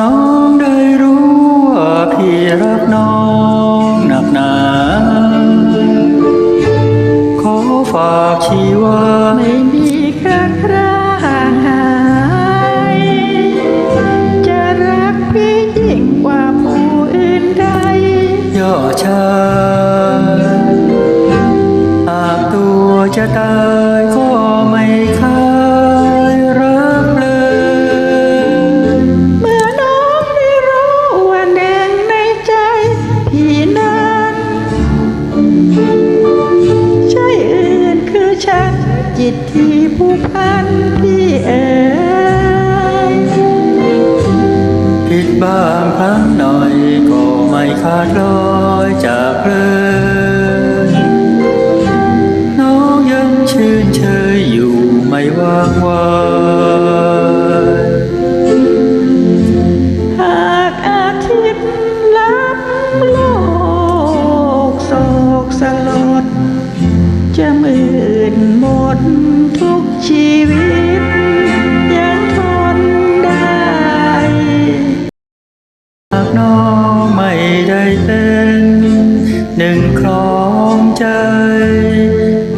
น้องได้รู้ว่าพี่รักน้องหนักหนา ขอฝากชีวา จิตที่ผู้พันพี่เอ๋ยผิดบ้างครั้งหน่อยก็ไม่ขาดลอยจากเลย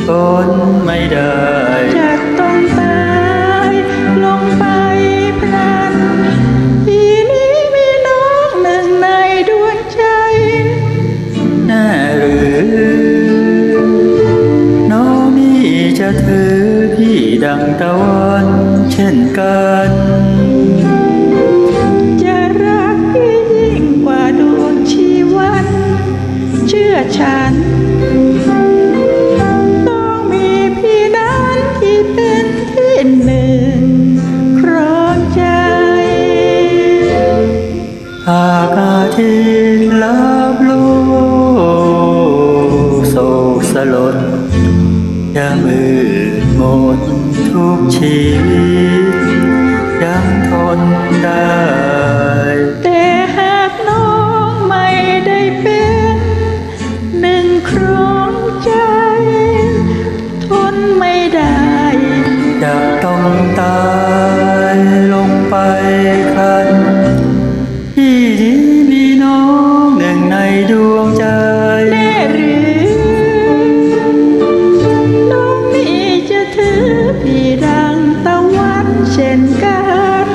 ทนไม่ได้จะต้องตายลงไปพลันทีนี้มีน้องหนึ่งในดวงใจแน่หรือน้องนี่จะถือพี่ดังตะวันเช่นกันจะรักยิ่งกว่าดวงชีวันเชื่อฉัน อากอาทิตย์ลับโลกโศกสลดยามอื่นหมดทุกชีวิต วงใจแน่หรือน้องนี่จะถือพี่ดังตะวันเช่นกัน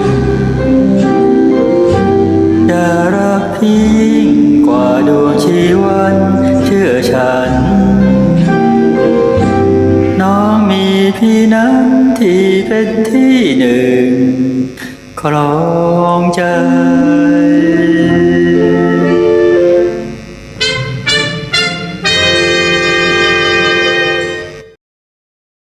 จะรักพี่ยิ่งกว่าดวงชีวันเชื่อฉัน น้องมีพี่นั้นที่เป็นที่หนึ่งครองใจ